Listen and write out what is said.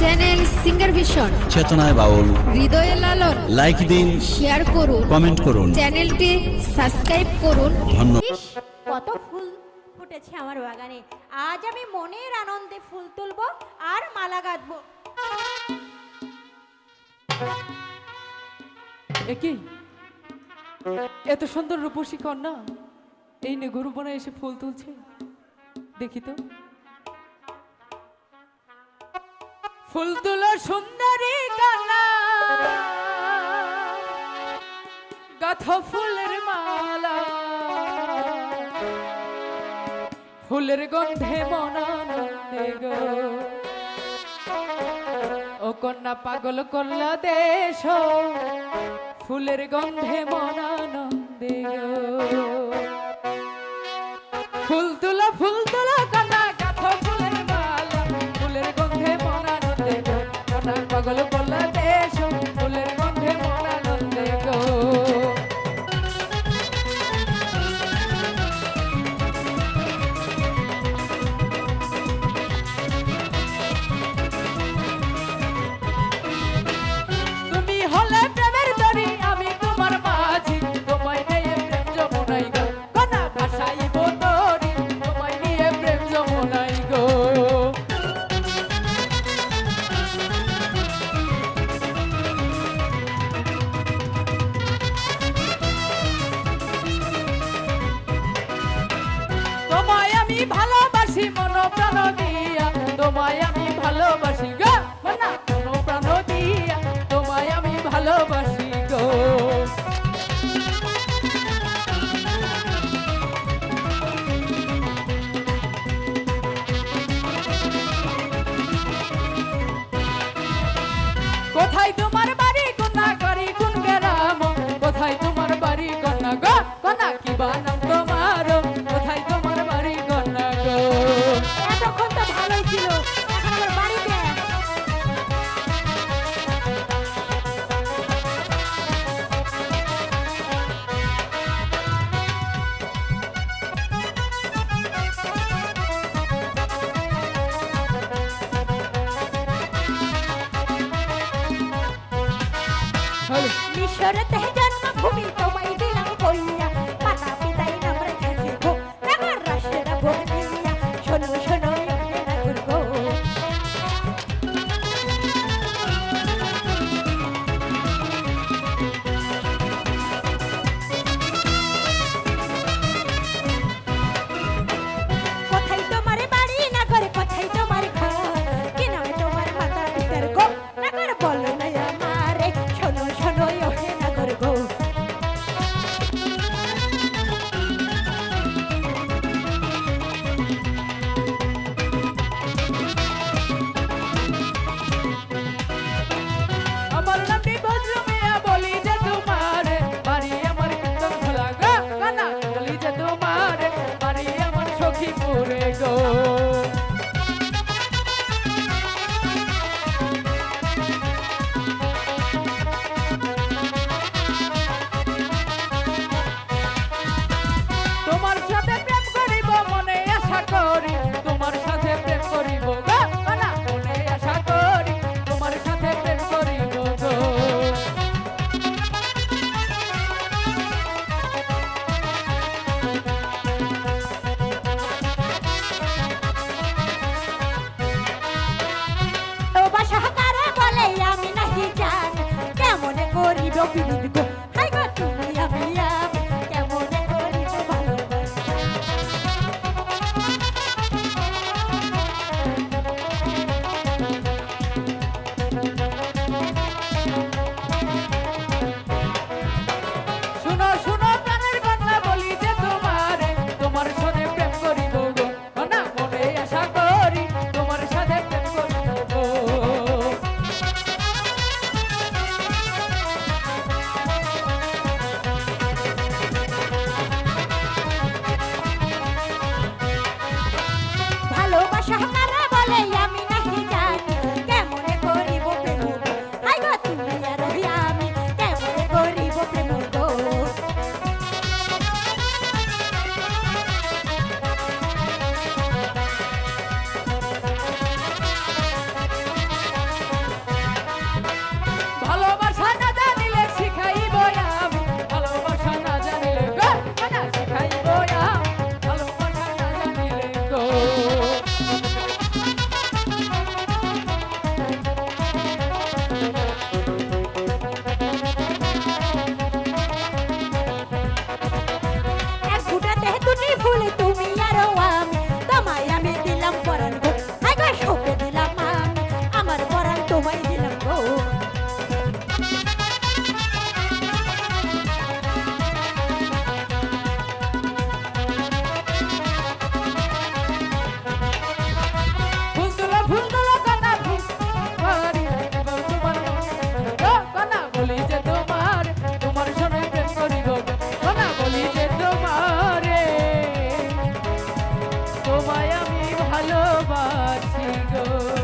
Channel singer vision চেতনায় বাউল হৃদয়ে Lalon like দিন শেয়ার করুন কমেন্ট করুন। চ্যানেলটি সাবস্ক্রাইব করুন। ধন্যবাদ। কত ফুল ফুটেছে আমার বাগানে। আজ আমি মনের আনন্দে ফুল তুলব আর মালা গাঁথব। একি এত সুন্দর রূপসী কন্যা। এই নিগুরু বনে এসে ফুল তুলছে। দেখি তো। ফুল তুলো সুন্দরী গানা গাথ ফুলের মালা। ফুলের গন্ধে মনানন্দে গো। ও কন্যা পাগল করলা দেশ, ফুলের গন্ধে মনানন্দে গো। ফুল তুলা ফুল মিশরেতে জন্মভূমি। লক্ষ্মীপুরে গো don't believe the ভালোবাসি গো।